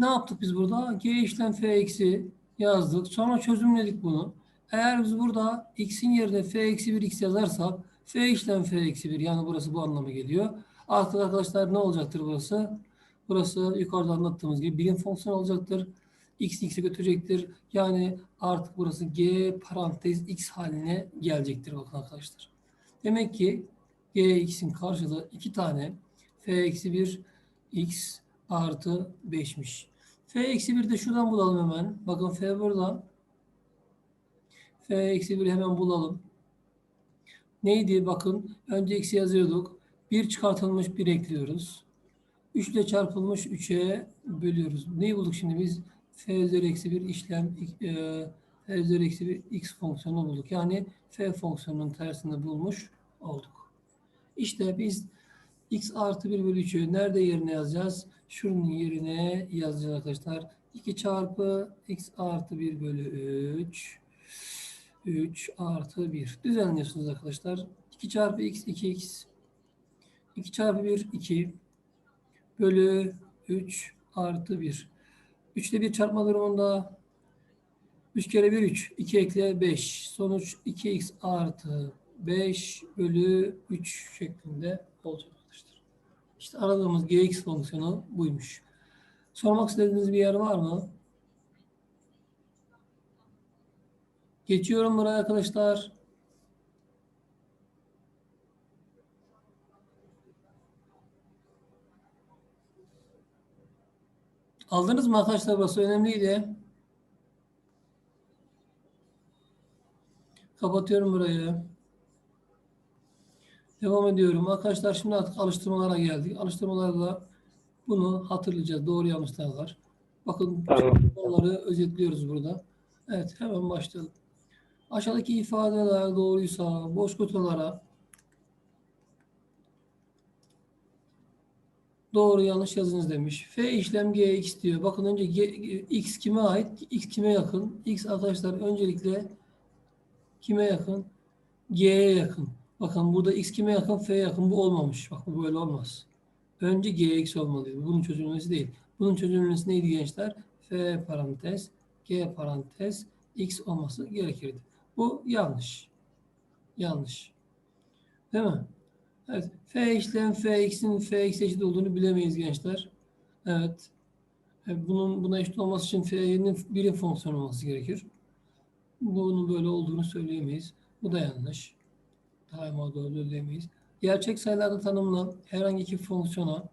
ne yaptık biz burada? G işlem f eksi yazdık. Sonra çözümledik bunu. Eğer biz burada x'in yerine f eksi 1 x yazarsak f işlem f eksi 1 yani burası bu anlama geliyor. Artık arkadaşlar ne olacaktır burası? Burası yukarıda anlattığımız gibi birim fonksiyon olacaktır. x x'e götürecektir. Yani artık burası g parantez x haline gelecektir bakın arkadaşlar. Demek ki gx'in karşılığı iki tane f eksi 1 x artı 5'miş. f eksi 1 de şuradan bulalım hemen. Bakın f burada. f eksi 1 hemen bulalım. Neydi? Bakın önce eksi yazıyorduk. 1 çıkartılmış 1 ekliyoruz. 3 ile çarpılmış 3'e bölüyoruz. Neyi bulduk şimdi biz? f üzeri eksi 1 işlem e, f üzeri eksi 1 x fonksiyonu bulduk. Yani f fonksiyonunun tersini bulmuş olduk. İşte biz x artı 1 bölü 3'ü nerede yerine yazacağız? Şunun yerine yazacağız arkadaşlar. 2 çarpı x artı 1 bölü 3 3 artı 1. Düzenliyorsunuz arkadaşlar. 2 çarpı x 2x 2 çarpı 1 2 bölü 3 artı 1. 3 ile 1 çarpma durumunda 3 kere 1 3. 2 ekle 5. Sonuç 2x artı 5 bölü 3 şeklinde olacak. İşte aradığımız gx fonksiyonu buymuş. Sormak istediğiniz bir yer var mı? Geçiyorum buraya arkadaşlar. Aldınız mı arkadaşlar? Burası önemliydi. Kapatıyorum burayı. Devam ediyorum. Arkadaşlar şimdi artık alıştırmalara geldik. Alıştırmalarda bunu hatırlayacağız. Doğru yanlışlar var. Bakın Tamam. onları özetliyoruz burada. Evet hemen başlayalım. Aşağıdaki ifadeler doğruysa boş kutulara doğru yanlış yazınız demiş. F işlem gx diyor. Bakın önce G, x kime ait? x kime yakın? x arkadaşlar öncelikle kime yakın? G'ye yakın. Bakın burada x kime yakın? F'ye yakın. Bu olmamış. Bak bu böyle olmaz. Önce gx olmalıydı. Bunun çözülmesi değil. Bunun çözülmesi neydi gençler? F parantez, G parantez, X olması gerekirdi. Bu yanlış. Yanlış. Değil mi? Evet. F işlem Fx'in Fx eşit olduğunu bilemeyiz gençler. Evet. Bunun buna eşit olması için F'nin birim fonksiyon olması gerekir. Bunun böyle olduğunu söyleyemeyiz. Bu da yanlış. Daima doğru söyleyemeyiz. Gerçek sayılarda tanımlanan herhangi iki fonksiyona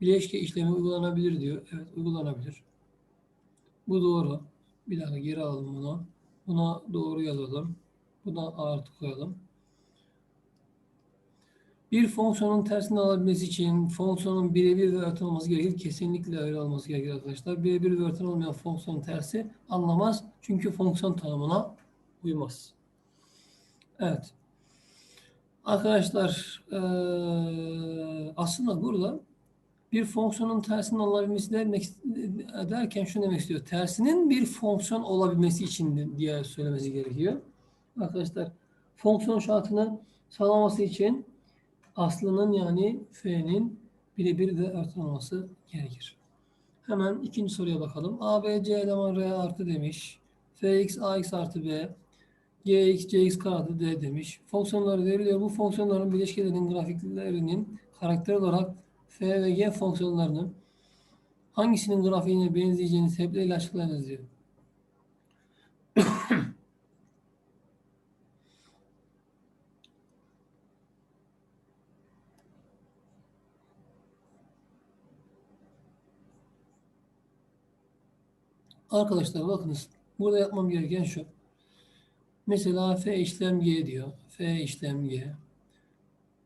bileşke işlemi uygulanabilir diyor. Evet uygulanabilir. Bu doğru. Bir dakika geri alalım bunu. Buna doğru yazalım. Buna artı koyalım. Bir fonksiyonun tersini alabilmesi için fonksiyonun birebir ve örtün olması gerekir. Kesinlikle öyle olması gerekir arkadaşlar. Birebir ve örtün olmayan fonksiyonun tersi anlamaz. Çünkü fonksiyon tanımına uymaz. Evet. Arkadaşlar aslında burada bir fonksiyonun tersinin olabilmesi demek derken şunu demek istiyor. Tersinin bir fonksiyon olabilmesi için diye söylemesi gerekiyor. Arkadaşlar fonksiyon şartını sağlaması için aslının yani f'nin birebir ve örtün olması gerekir. Hemen ikinci soruya bakalım. A, B, C eleman R artı demiş. Fx, Ax artı B. Gx, Cx kare artı D demiş. Fonksiyonları veriliyor. Bu fonksiyonların bileşkelerinin grafiklerinin karakter olarak f ve g fonksiyonlarının hangisinin grafiğine benzeyeceğini sebepleriyle açıklayınız diyor. Arkadaşlar bakınız. Burada yapmam gereken şu. Mesela f işlem g diyor. f işlem g.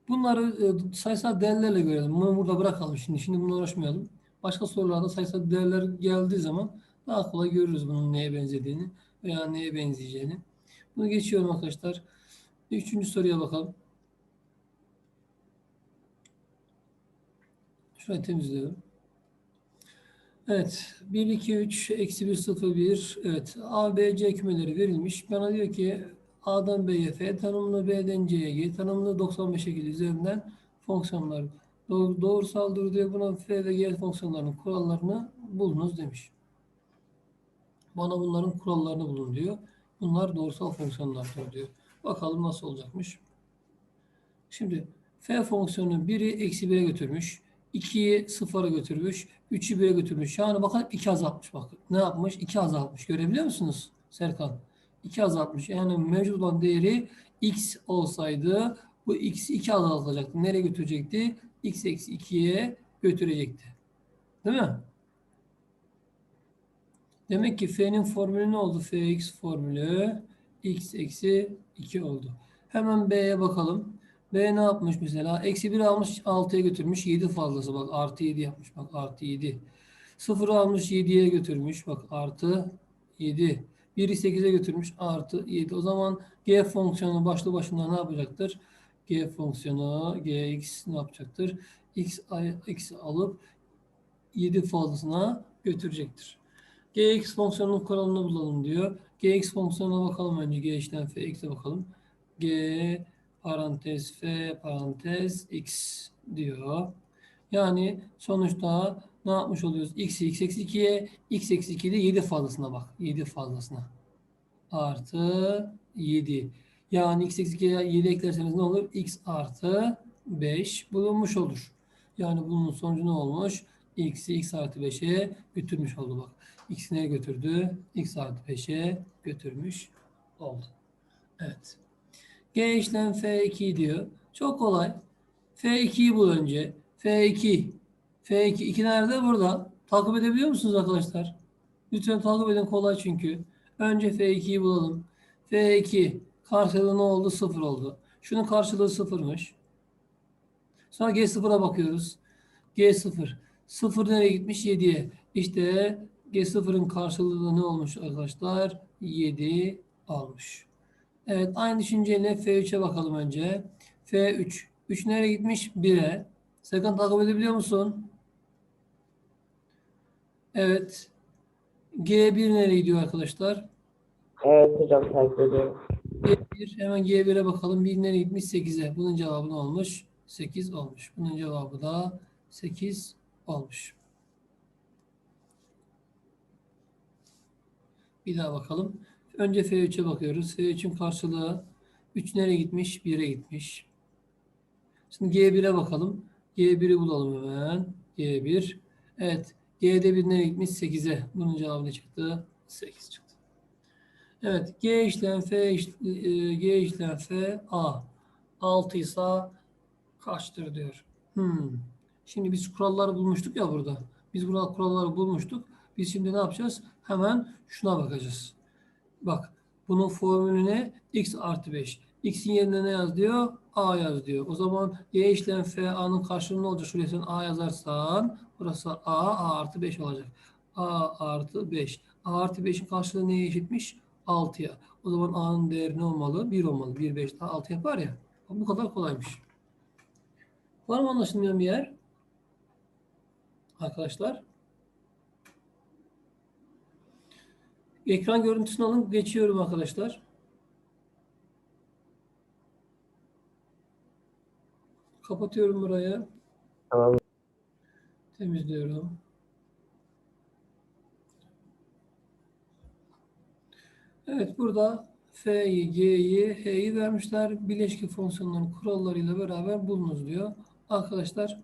Bunları e, sayısal değerlerle görelim. Bunu burada bırakalım şimdi. Şimdi bununla uğraşmayalım. Başka sorularda sayısal değerler geldiği zaman daha kolay görürüz bunun neye benzediğini veya neye benzeyeceğini. Bunu geçiyorum arkadaşlar. Üçüncü soruya bakalım. Şurayı temizliyorum. Evet. 1, 2, 3, eksi 1, 0, 1. Evet. A, B, C kümeleri verilmiş. Bana diyor ki A'dan B'ye F tanımlı, B'den C'ye G tanımlı 95 şekil üzerinden fonksiyonlar doğru, doğrusaldır diyor. Buna F ve G fonksiyonlarının kurallarını bulunuz demiş. Bana bunların kurallarını bulun diyor. Bunlar doğrusal fonksiyonlardır diyor. Bakalım nasıl olacakmış. Şimdi f fonksiyonu 1'i eksi 1'e götürmüş. 2'yi 0'a götürmüş. 3'ü 1'e götürmüş. Yani bakın 2 azaltmış. Bakın ne yapmış? 2 azaltmış. Görebiliyor musunuz Serkan? 2 azaltmış. Yani mevcut olan değeri x olsaydı bu x'i 2 azaltacaktı. Nereye götürecekti? x eksi 2'ye götürecekti. Değil mi? Demek ki f'nin formülü ne oldu? fx formülü x eksi 2 oldu. Hemen b'ye bakalım. B ne yapmış mesela? Eksi 1 almış 6'ya götürmüş. 7 fazlası bak artı 7 yapmış. Bak artı 7. 0 almış 7'ye götürmüş. Bak artı 7. 1'i 8'e götürmüş. Artı 7. O zaman g fonksiyonu başlı başına ne yapacaktır? g fonksiyonu gx ne yapacaktır? x eksi alıp 7 fazlasına götürecektir. gx fonksiyonunun kuralını bulalım diyor. gx fonksiyonuna bakalım önce. g işlem fx'e bakalım. g parantez f parantez x diyor. Yani sonuçta ne yapmış oluyoruz? x'i x eksi 2'ye x eksi 2'de 7 fazlasına bak. 7 fazlasına. Artı 7. Yani x eksi 2'ye 7 eklerseniz ne olur? x artı 5 bulunmuş olur. Yani bunun sonucu ne olmuş? x'i x artı 5'e götürmüş oldu bak. x'i nereye götürdü? x artı 5'e götürmüş oldu. Evet. G işlem F2 diyor. Çok kolay. F2'yi bul önce. F2. F2. 2 nerede? Burada. Takip edebiliyor musunuz arkadaşlar? Lütfen takip edin. Kolay çünkü. Önce F2'yi bulalım. F2. Karşılığı ne oldu? 0 oldu. Şunun karşılığı 0'mış. Sonra G0'a bakıyoruz. G0. 0 nereye gitmiş? 7'ye. İşte G0'ın karşılığı ne olmuş arkadaşlar? 7 almış. Evet aynı düşünceyle F3'e bakalım önce. F3. 3 nereye gitmiş? 1'e. Sakın takip edebiliyor musun? Evet. G1 nereye gidiyor arkadaşlar? Evet hocam takip ediyorum. G1 hemen G1'e bakalım. 1 nereye gitmiş? 8'e. Bunun cevabı ne olmuş? 8 olmuş. Bunun cevabı da 8 olmuş. Bir daha bakalım. Önce F3'e bakıyoruz. F3'ün karşılığı 3 nereye gitmiş? 1'e gitmiş. Şimdi G1'e bakalım. G1'i bulalım hemen. G1. Evet. G'de 1 nereye gitmiş? 8'e. Bunun cevabı ne çıktı? 8 çıktı. Evet. G işlem F iş- e, G işlem F A. 6 ise kaçtır diyor. Hmm. Şimdi biz kuralları bulmuştuk ya burada. Biz burada kuralları bulmuştuk. Biz şimdi ne yapacağız? Hemen şuna bakacağız. Bak bunun formülü ne? x artı 5. x'in yerine ne yaz diyor? a yaz diyor. O zaman y işlem f a'nın karşılığı ne olacak? Şuraya sen a yazarsan burası a, a artı 5 olacak. a artı 5. a artı 5'in karşılığı neye eşitmiş? 6'ya. O zaman a'nın değeri ne olmalı? 1 olmalı. 1, 5 daha 6 yapar ya. Bu kadar kolaymış. Var mı anlaşılmayan bir yer? Arkadaşlar. Ekran görüntüsünü alın. Geçiyorum arkadaşlar. Kapatıyorum burayı. Tamam. Temizliyorum. Evet burada F'yi, G'yi, H'yi vermişler. Bileşke fonksiyonlarının kurallarıyla beraber bulunuz diyor. Arkadaşlar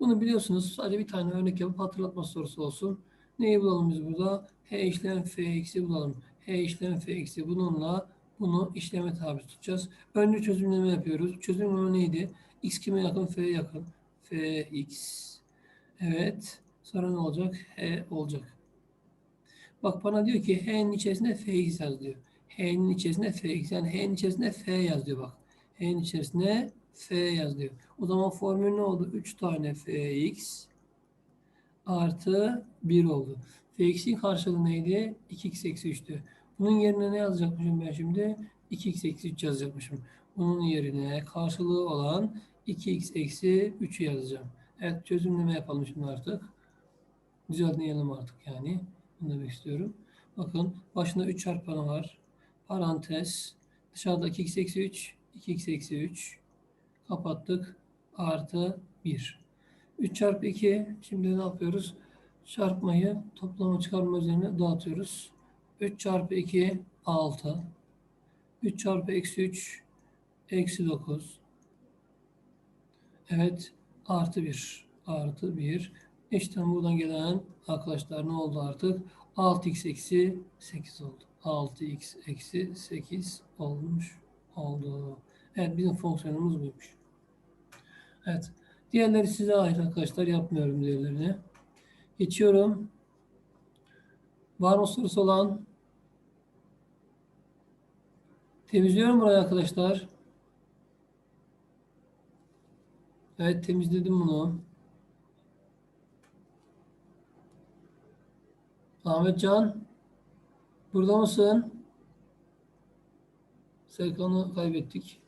bunu biliyorsunuz. Sadece bir tane örnek yapıp hatırlatma sorusu olsun. Neyi bulalım biz burada? H işlem F eksi bulalım. H işlem F eksi bununla bunu işleme tabi tutacağız. Önce çözümleme yapıyoruz. Çözümleme neydi? X kime yakın? F'ye yakın. F X. Evet. Sonra ne olacak? H olacak. Bak bana diyor ki H'nin içerisinde Fx yaz diyor. H'nin içerisinde Fx yani H'nin içerisinde F yaz diyor bak. H'nin içerisinde F yaz diyor. O zaman formül ne oldu? 3 tane Fx artı 1 oldu. Fx'in karşılığı neydi? 2x eksi 3'tü. Bunun yerine ne yazacakmışım ben şimdi? 2x eksi 3 yazacakmışım. Bunun yerine karşılığı olan 2x eksi 3'ü yazacağım. Evet çözümleme yapalım şimdi artık. Düzenleyelim artık yani. Bunu demek istiyorum. Bakın başında 3 çarpanı var. Parantez. Dışarıda 2x eksi 3. 2x eksi 3. Kapattık. Artı 1. 3 çarpı 2. Şimdi ne yapıyoruz? Çarpmayı toplama çıkarma üzerine dağıtıyoruz. 3 çarpı 2 6. 3 çarpı eksi 3 eksi 9. Evet artı 1 artı 1. İşte buradan gelen arkadaşlar ne oldu artık? 6x eksi 8 oldu. 6x eksi 8 olmuş oldu. Evet bizim fonksiyonumuz buymuş. Evet. Diğerleri size ait arkadaşlar. Yapmıyorum diğerlerini. Geçiyorum. Var mı sorusu olan? Temizliyorum burayı arkadaşlar. Evet temizledim bunu. Ahmetcan. Burada mısın? Serkan'ı kaybettik.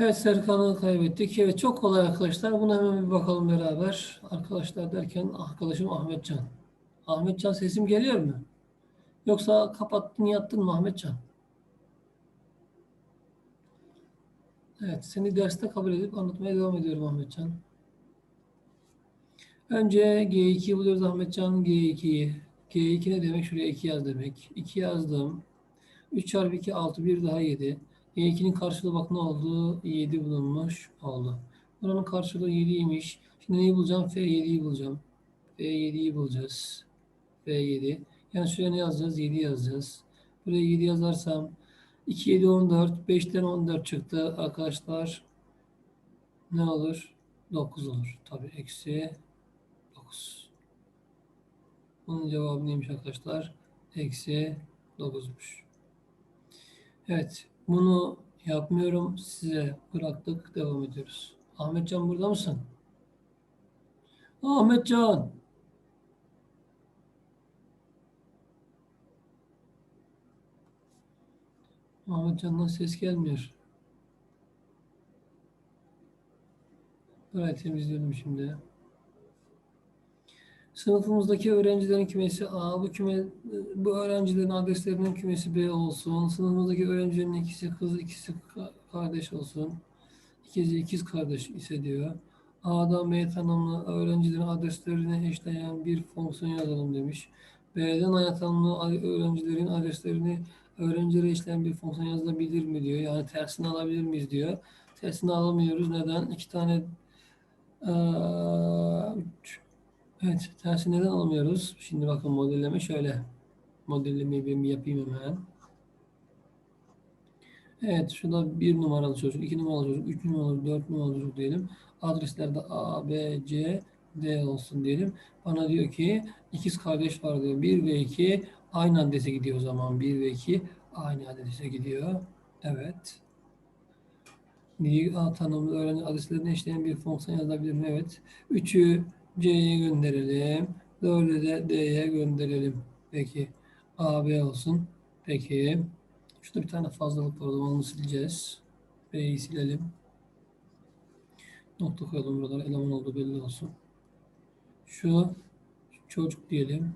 Evet Serkan'ı kaybettik. Evet çok kolay arkadaşlar. Buna hemen bir bakalım beraber. Arkadaşlar derken arkadaşım Ahmetcan. Ahmetcan sesim geliyor mu? Yoksa kapattın yattın mı Ahmetcan? Evet seni derste kabul edip anlatmaya devam ediyorum Ahmetcan. Önce G2'yi buluyoruz Ahmetcan. G2'yi. G2 ne demek? Şuraya 2 yaz demek. 2 yazdım. 3 çarpı 2 6 1 daha 7. Y2'nin karşılığı bak ne oldu? 7 bulunmuş oldu. Buranın karşılığı 7'ymiş. Şimdi neyi bulacağım? F7'yi bulacağım. F7'yi bulacağız. F7. Yani şuraya ne yazacağız? 7 yazacağız. Buraya 7 yazarsam 2, 7, 14. 5'ten 14 çıktı arkadaşlar. Ne olur? 9 olur. Tabii eksi 9. Bunun cevabı neymiş arkadaşlar? Eksi 9'muş. Evet. Bunu yapmıyorum. Size bıraktık. Devam ediyoruz. Ahmetcan burada mısın? Ahmetcan. Ahmetcan'dan ses gelmiyor. Burayı temizleyelim şimdi. Sınıfımızdaki öğrencilerin kümesi A, bu küme bu öğrencilerin adreslerinin kümesi B olsun. Sınıfımızdaki öğrencilerin ikisi kız, ikisi ka- kardeş olsun. İkizi ikiz kardeş ise diyor. A'dan B tanımlı öğrencilerin adreslerine eşleyen bir fonksiyon yazalım demiş. B'den A'ya tanımlı a- öğrencilerin adreslerini öğrencilere eşleyen bir fonksiyon yazılabilir mi diyor. Yani tersini alabilir miyiz diyor. Tersini alamıyoruz. Neden? İki tane üç, Evet, tersi neden alamıyoruz? Şimdi bakın modelleme şöyle. Modellemeyi ben bir yapayım hemen. Evet, şurada bir numaralı çocuk, iki numaralı çocuk, üç numaralı, dört numaralı çocuk diyelim. Adreslerde A, B, C, D olsun diyelim. Bana diyor ki ikiz kardeş var diyor. 1 ve 2 aynı adrese gidiyor o zaman. 1 ve 2 aynı adrese gidiyor. Evet. Niye tanımlı öğrenci adreslerine eşleyen bir fonksiyon yazabilir mi? Evet. 3'ü C'ye gönderelim. 4'ü de D'ye gönderelim. Peki. A, B olsun. Peki. Şurada bir tane fazlalık var. Onu sileceğiz. B'yi silelim. Nokta koyalım buralara. Eleman olduğu belli olsun. Şu çocuk diyelim.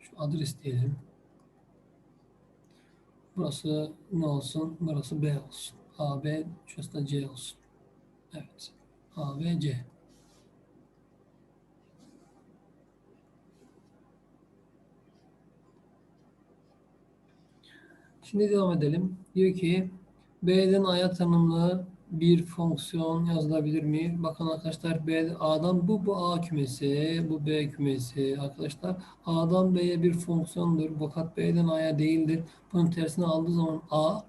Şu adres diyelim. Burası ne olsun? Burası B olsun. A, B, şurası da C olsun. Evet. A, B, C. Şimdi devam edelim. Diyor ki B'den A'ya tanımlı bir fonksiyon yazılabilir mi? Bakın arkadaşlar B, A'dan bu bu A kümesi, bu B kümesi. Arkadaşlar A'dan B'ye bir fonksiyondur. Fakat B'den A'ya değildir. Bunun tersini aldığı zaman A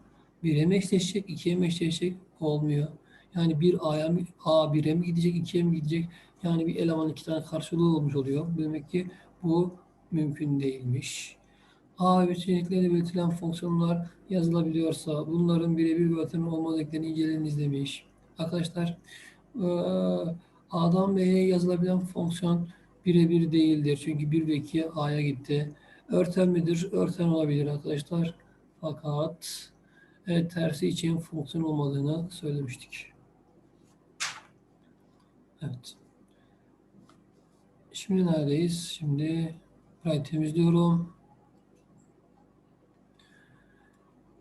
1'e mi eşleşecek, 2'ye mi eşleşecek? Olmuyor. Yani bir A'ya mı, A 1'e mi gidecek, 2'ye mi gidecek? Yani bir eleman iki tane karşılığı olmuş oluyor. Demek ki bu mümkün değilmiş. A ve seçeneklerde belirtilen fonksiyonlar yazılabiliyorsa bunların birebir bir atının olmadıklarını inceleyiniz demiş. Arkadaşlar A'dan B'ye yazılabilen fonksiyon birebir değildir. Çünkü 1 ve 2 A'ya gitti. Örten midir? Örten olabilir arkadaşlar. Fakat evet, tersi için fonksiyon olmadığını söylemiştik. Evet. Şimdi neredeyiz? Şimdi burayı temizliyorum.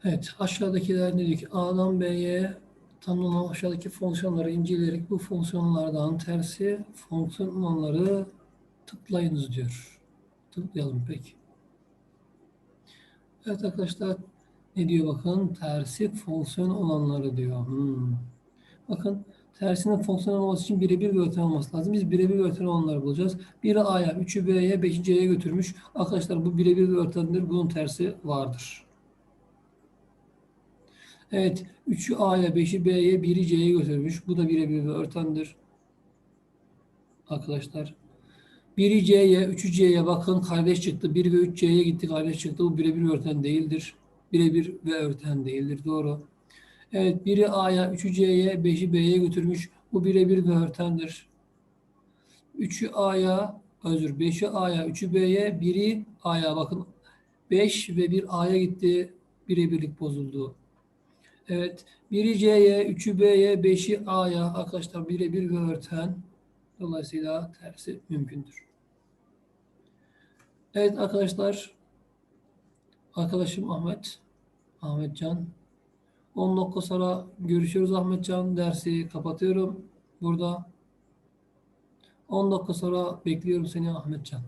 Evet, aşağıdakiler ki A'dan B'ye tanımlanan aşağıdaki fonksiyonları inceleyerek bu fonksiyonlardan tersi fonksiyonları tıklayınız diyor. Tıklayalım peki. Evet arkadaşlar ne diyor bakın tersi fonksiyon olanları diyor. Hmm. Bakın tersinin fonksiyon olması için birebir bir öğretmen olması lazım. Biz birebir bir öğretmen olanları bulacağız. Biri A'ya, 3'ü B'ye, 5'i C'ye götürmüş. Arkadaşlar bu birebir bir öğretmendir. Bunun tersi vardır. Evet, 3'ü A'ya, 5'i B'ye, 1'i C'ye götürmüş. Bu da birebir bir öğretmendir. Arkadaşlar. 1'i C'ye, 3'ü C'ye bakın kardeş çıktı. 1 ve 3 C'ye gitti kardeş çıktı. Bu birebir öğreten değildir. Birebir ve öğreten değildir. Doğru. Evet, biri A'ya, 3'ü C'ye, 5'i B'ye götürmüş. Bu birebir ve öğretendir. 3'ü A'ya, özür 5'i A'ya, 3'ü B'ye, 1'i A'ya bakın. 5 ve 1 A'ya gitti. Birebirlik bozuldu. Evet. 1'i C'ye, 3'ü B'ye, 5'i A'ya arkadaşlar birebir ve örten. Dolayısıyla tersi mümkündür. Evet arkadaşlar. Arkadaşım Ahmet. Ahmetcan. 10 dakika sonra görüşürüz Ahmetcan. Dersi kapatıyorum. Burada. 10 dakika sonra bekliyorum seni Ahmetcan.